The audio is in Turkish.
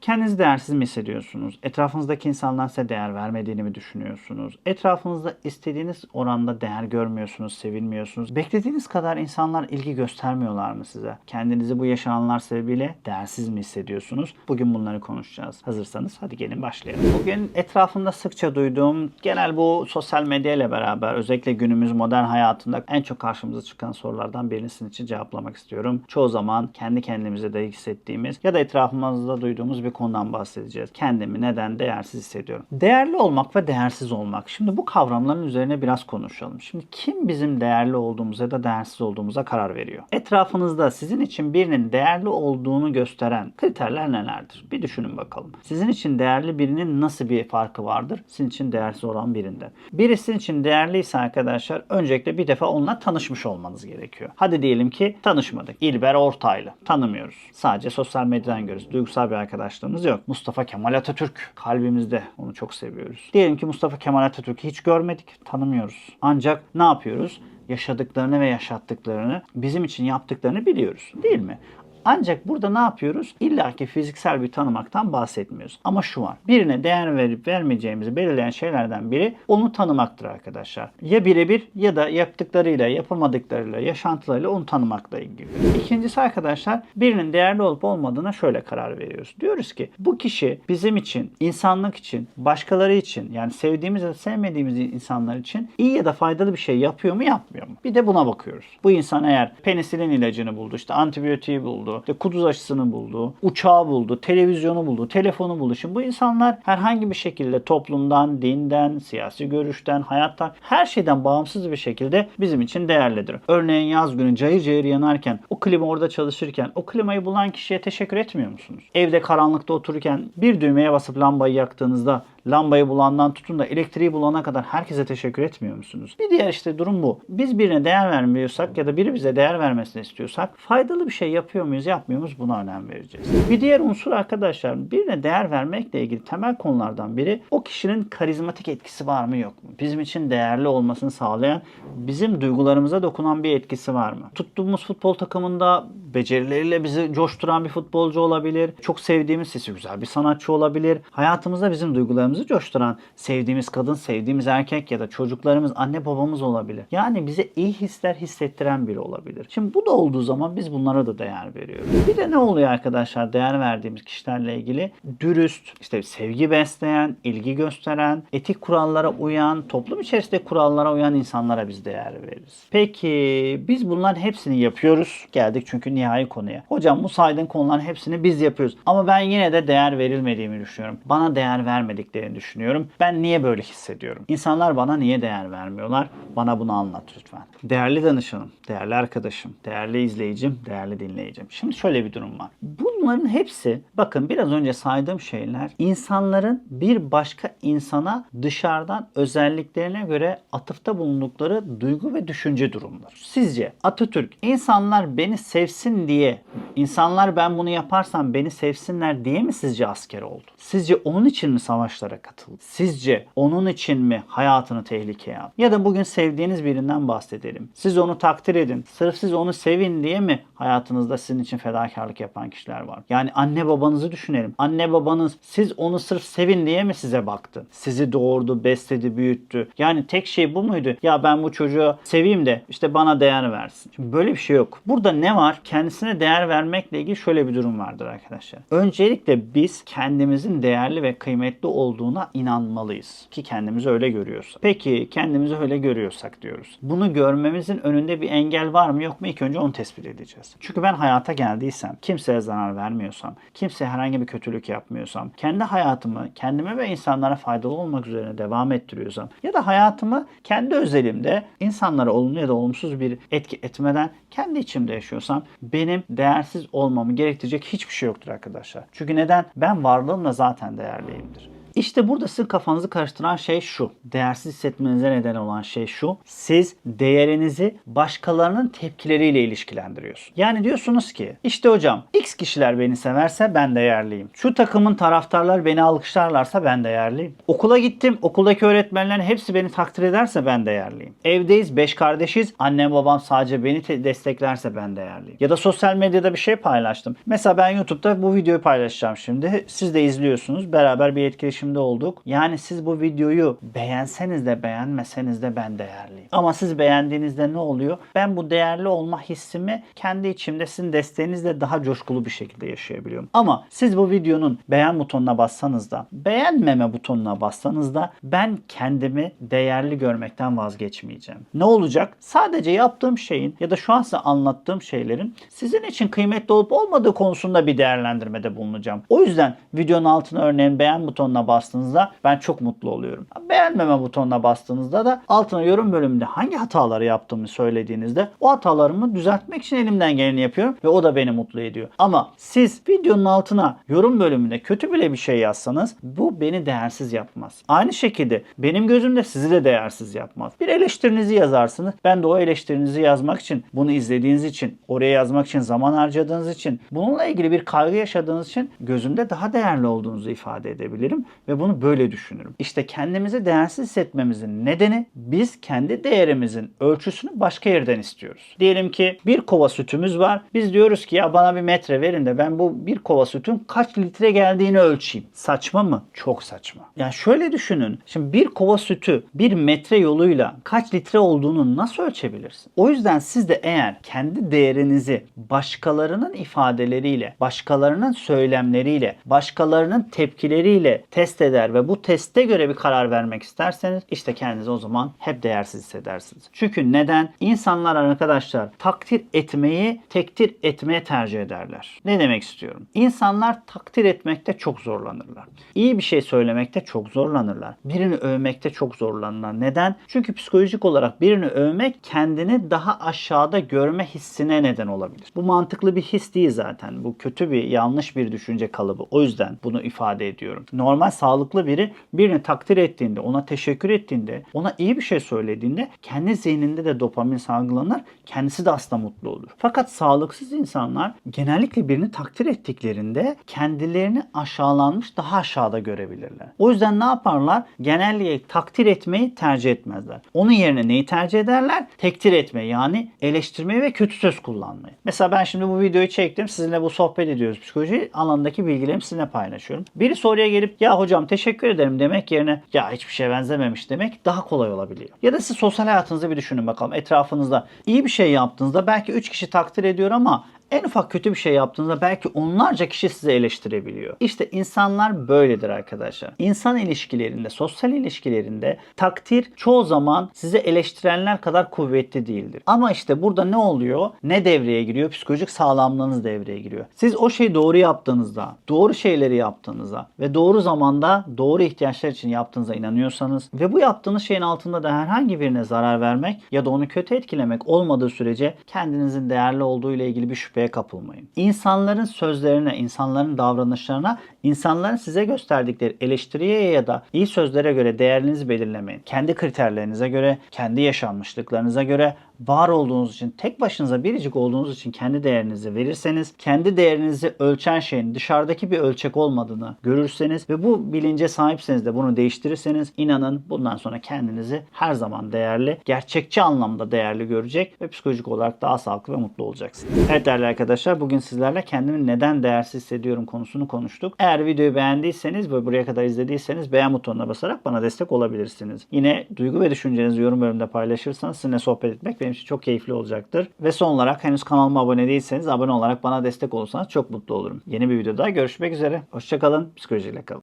Kendinizi değersiz mi hissediyorsunuz? Etrafınızdaki insanlar size değer vermediğini mi düşünüyorsunuz? Etrafınızda istediğiniz oranda değer görmüyorsunuz, sevilmiyorsunuz. Beklediğiniz kadar insanlar ilgi göstermiyorlar mı size? Kendinizi bu yaşananlar sebebiyle değersiz mi hissediyorsunuz? Bugün bunları konuşacağız. Hazırsanız hadi gelin başlayalım. Bugün etrafımda sıkça duyduğum genel bu sosyal medya ile beraber özellikle günümüz modern hayatında en çok karşımıza çıkan sorulardan birini için cevaplamak istiyorum. Çoğu zaman kendi kendimize de hissettiğimiz ya da etrafımızda duyduğumuz bir konudan bahsedeceğiz. Kendimi neden değersiz hissediyorum? Değerli olmak ve değersiz olmak. Şimdi bu kavramların üzerine biraz konuşalım. Şimdi kim bizim değerli olduğumuza ya da değersiz olduğumuza karar veriyor? Etrafınızda sizin için birinin değerli olduğunu gösteren kriterler nelerdir? Bir düşünün bakalım. Sizin için değerli birinin nasıl bir farkı vardır? Sizin için değersiz olan birinde. Birisi için değerliyse arkadaşlar öncelikle bir defa onunla tanışmış olmanız gerekiyor. Hadi diyelim ki tanışmadık. İlber Ortaylı. Tanımıyoruz. Sadece sosyal medyadan görüyoruz. Duygusal bir arkadaşlığımız yok. Mustafa Kemal Atatürk kalbimizde. Onu çok seviyoruz. Diyelim ki Mustafa Kemal Atatürk'ü hiç görmedik. Tanımıyoruz. Ancak ne yapıyoruz? yaşadıklarını ve yaşattıklarını, bizim için yaptıklarını biliyoruz. Değil mi? Ancak burada ne yapıyoruz? İlla ki fiziksel bir tanımaktan bahsetmiyoruz. Ama şu var. Birine değer verip vermeyeceğimizi belirleyen şeylerden biri onu tanımaktır arkadaşlar. Ya birebir ya da yaptıklarıyla, yapamadıklarıyla, yaşantılarıyla onu tanımakla ilgili. İkincisi arkadaşlar birinin değerli olup olmadığına şöyle karar veriyoruz. Diyoruz ki bu kişi bizim için, insanlık için, başkaları için yani sevdiğimiz ya sevmediğimiz insanlar için iyi ya da faydalı bir şey yapıyor mu yapmıyor mu? Bir de buna bakıyoruz. Bu insan eğer penisilin ilacını buldu, işte antibiyotiği buldu, işte kuduz aşısını buldu, uçağı buldu, televizyonu buldu, telefonu buldu. Şimdi bu insanlar herhangi bir şekilde toplumdan, dinden, siyasi görüşten, hayattan her şeyden bağımsız bir şekilde bizim için değerlidir. Örneğin yaz günü cayır cayır yanarken, o klima orada çalışırken o klimayı bulan kişiye teşekkür etmiyor musunuz? Evde karanlıkta otururken bir düğmeye basıp lambayı yaktığınızda lambayı bulandan tutun da elektriği bulana kadar herkese teşekkür etmiyor musunuz? Bir diğer işte durum bu. Biz birine değer vermiyorsak ya da biri bize değer vermesini istiyorsak faydalı bir şey yapıyor muyuz yapmıyor muyuz buna önem vereceğiz. Bir diğer unsur arkadaşlar birine değer vermekle ilgili temel konulardan biri o kişinin karizmatik etkisi var mı yok mu? Bizim için değerli olmasını sağlayan bizim duygularımıza dokunan bir etkisi var mı? Tuttuğumuz futbol takımında becerileriyle bizi coşturan bir futbolcu olabilir. Çok sevdiğimiz sesi güzel bir sanatçı olabilir. Hayatımızda bizim duygularımızı coşturan sevdiğimiz kadın, sevdiğimiz erkek ya da çocuklarımız, anne babamız olabilir. Yani bize iyi hisler hissettiren biri olabilir. Şimdi bu da olduğu zaman biz bunlara da değer veriyoruz. Bir de ne oluyor arkadaşlar değer verdiğimiz kişilerle ilgili? Dürüst, işte sevgi besleyen, ilgi gösteren, etik kurallara uyan, toplum içerisinde kurallara uyan insanlara biz değer veririz. Peki biz bunların hepsini yapıyoruz. Geldik çünkü nihai konuya. Hocam bu saydığın konuların hepsini biz yapıyoruz. Ama ben yine de değer verilmediğimi düşünüyorum. Bana değer vermediklerini düşünüyorum. Ben niye böyle hissediyorum? İnsanlar bana niye değer vermiyorlar? Bana bunu anlat lütfen. Değerli danışanım, değerli arkadaşım, değerli izleyicim, değerli dinleyicim. Şimdi şöyle bir durum var. Bunların hepsi bakın biraz önce saydığım şeyler insanların bir başka insana dışarıdan özelliklerine göre atıfta bulundukları duygu ve düşünce durumları. Sizce Atatürk insanlar beni sevsin diye insanlar ben bunu yaparsam beni sevsinler diye mi sizce asker oldu? Sizce onun için mi savaşlara katıldı? Sizce onun için mi hayatını tehlikeye attı? Ya da bugün sevdiğiniz birinden bahsedelim. Siz onu takdir edin. Sırf siz onu sevin diye mi hayatınızda sizin için fedakarlık yapan kişiler var? Yani anne babanızı düşünelim. Anne babanız siz onu sırf sevin diye mi size baktı? Sizi doğurdu, besledi, büyüttü. Yani tek şey bu muydu? Ya ben bu çocuğu seveyim de işte bana değer versin. Şimdi böyle bir şey yok. Burada ne var? Kendisine değer vermekle ilgili şöyle bir durum vardır arkadaşlar. Öncelikle biz kendimizin değerli ve kıymetli olduğuna inanmalıyız. Ki kendimizi öyle görüyorsak. Peki kendimizi öyle görüyorsak diyoruz. Bunu görmemizin önünde bir engel var mı yok mu? İlk önce onu tespit edeceğiz. Çünkü ben hayata geldiysem, kimseye zarar vermiyorsam, kimseye herhangi bir kötülük yapmıyorsam, kendi hayatımı kendime ve insanlara faydalı olmak üzerine devam ettiriyorsam ya da hayatımı kendi özelimde insanlara olumlu ya da olumsuz bir etki etmeden kendi içimde yaşıyorsam benim değersiz olmamı gerektirecek hiçbir şey yoktur arkadaşlar. Çünkü neden? Ben varlığımla zaten değerliyimdir. İşte burada sizin kafanızı karıştıran şey şu. Değersiz hissetmenize neden olan şey şu. Siz değerinizi başkalarının tepkileriyle ilişkilendiriyorsunuz. Yani diyorsunuz ki işte hocam X kişiler beni severse ben değerliyim. Şu takımın taraftarlar beni alkışlarlarsa ben değerliyim. Okula gittim. Okuldaki öğretmenlerin hepsi beni takdir ederse ben değerliyim. Evdeyiz. Beş kardeşiz. Annem babam sadece beni te- desteklerse ben değerliyim. Ya da sosyal medyada bir şey paylaştım. Mesela ben YouTube'da bu videoyu paylaşacağım şimdi. Siz de izliyorsunuz. Beraber bir etkileşimde olduk. Yani siz bu videoyu beğenseniz de beğenmeseniz de ben değerliyim. Ama siz beğendiğinizde ne oluyor? Ben bu değerli olma hissimi kendi içimde sizin desteğinizle daha coşkulu bir şekilde yaşayabiliyorum. Ama siz bu videonun beğen butonuna bassanız da beğenmeme butonuna bassanız da ben kendimi değerli görmekten vazgeçmeyeceğim. Ne olacak? Sadece yaptığım şeyin ya da şu an size anlattığım şeylerin sizin için kıymetli olup olmadığı konusunda bir değerlendirmede bulunacağım. O yüzden videonun altına örneğin beğen butonuna bastığınızda ben çok mutlu oluyorum. Beğenmeme butonuna bastığınızda da altına yorum bölümünde hangi hataları yaptığımı söylediğinizde o hatalarımı düzeltmek için elimden geleni yapıyorum ve o da beni mutlu ediyor. Ama siz videonun altına yorum bölümünde kötü bile bir şey yazsanız bu beni değersiz yapmaz. Aynı şekilde benim gözümde sizi de değersiz yapmaz. Bir eleştirinizi yazarsınız. Ben de o eleştirinizi yazmak için, bunu izlediğiniz için, oraya yazmak için zaman harcadığınız için, bununla ilgili bir kaygı yaşadığınız için gözümde daha değerli olduğunuzu ifade edebilirim ve bunu böyle düşünürüm. İşte kendimizi değersiz hissetmemizin nedeni biz kendi değerimizin ölçüsünü başka yerden istiyoruz. Diyelim ki bir kova sütümüz var. Biz diyoruz ki ya bana bir metre verin de ben bu bir kova sütün kaç litre geldiğini ölçeyim. Saçma mı? Çok saçma. Yani şöyle düşünün. Şimdi bir kova sütü bir metre yoluyla kaç litre olduğunu nasıl ölçebilirsin? O yüzden siz de eğer kendi değerinizi başkalarının ifadeleriyle, başkalarının söylemleriyle, başkalarının tepkileriyle test eder ve bu teste göre bir karar vermek isterseniz işte kendinizi o zaman hep değersiz hissedersiniz. Çünkü neden? İnsanlar arkadaşlar takdir etmeyi tektir etmeye tercih ederler. Ne demek istiyorum? İnsanlar takdir etmekte çok zorlanırlar. İyi bir şey söylemekte çok zorlanırlar. Birini övmekte çok zorlanırlar. Neden? Çünkü psikolojik olarak birini övmek kendini daha aşağıda görme hissine neden olabilir. Bu mantıklı bir his değil zaten. Bu kötü bir yanlış bir düşünce kalıbı. O yüzden bunu ifade ediyorum. Normal sağlıklı biri birini takdir ettiğinde, ona teşekkür ettiğinde, ona iyi bir şey söylediğinde kendi zihninde de dopamin salgılanır. Kendisi de aslında mutlu olur. Fakat sağlıksız insanlar genellikle birini takdir ettiklerinde kendilerini aşağılanmış daha aşağıda görebilirler. O yüzden ne yaparlar? Genellikle takdir etmeyi tercih etmezler. Onun yerine neyi tercih ederler? Tektir etmeyi yani eleştirmeyi ve kötü söz kullanmayı. Mesela ben şimdi bu videoyu çektim. Sizinle bu sohbet ediyoruz. Psikoloji alanındaki bilgilerimi sizinle paylaşıyorum. Biri soruya gelip ya hocam teşekkür ederim demek yerine ya hiçbir şeye benzememiş demek daha kolay olabiliyor. Ya da siz sosyal hayatınızda bir düşünün bakalım. Etrafınızda iyi bir şey yaptığınızda belki 3 kişi takdir ediyor ama en ufak kötü bir şey yaptığınızda belki onlarca kişi sizi eleştirebiliyor. İşte insanlar böyledir arkadaşlar. İnsan ilişkilerinde, sosyal ilişkilerinde takdir çoğu zaman sizi eleştirenler kadar kuvvetli değildir. Ama işte burada ne oluyor? Ne devreye giriyor? Psikolojik sağlamlığınız devreye giriyor. Siz o şeyi doğru yaptığınızda, doğru şeyleri yaptığınızda ve doğru zamanda doğru ihtiyaçlar için yaptığınıza inanıyorsanız ve bu yaptığınız şeyin altında da herhangi birine zarar vermek ya da onu kötü etkilemek olmadığı sürece kendinizin değerli olduğu ile ilgili bir şüphe şüpheye kapılmayın. İnsanların sözlerine, insanların davranışlarına, insanların size gösterdikleri eleştiriye ya da iyi sözlere göre değerinizi belirlemeyin. Kendi kriterlerinize göre, kendi yaşanmışlıklarınıza göre var olduğunuz için, tek başınıza biricik olduğunuz için kendi değerinizi verirseniz, kendi değerinizi ölçen şeyin dışarıdaki bir ölçek olmadığını görürseniz ve bu bilince sahipseniz de bunu değiştirirseniz inanın bundan sonra kendinizi her zaman değerli, gerçekçi anlamda değerli görecek ve psikolojik olarak daha sağlıklı ve mutlu olacaksınız. Evet değerli arkadaşlar bugün sizlerle kendimi neden değersiz hissediyorum konusunu konuştuk. Eğer videoyu beğendiyseniz ve buraya kadar izlediyseniz beğen butonuna basarak bana destek olabilirsiniz. Yine duygu ve düşüncenizi yorum bölümünde paylaşırsanız sizinle sohbet etmek benim için çok keyifli olacaktır. Ve son olarak henüz kanalıma abone değilseniz abone olarak bana destek olursanız çok mutlu olurum. Yeni bir videoda görüşmek üzere. Hoşçakalın. Psikolojiyle kalın.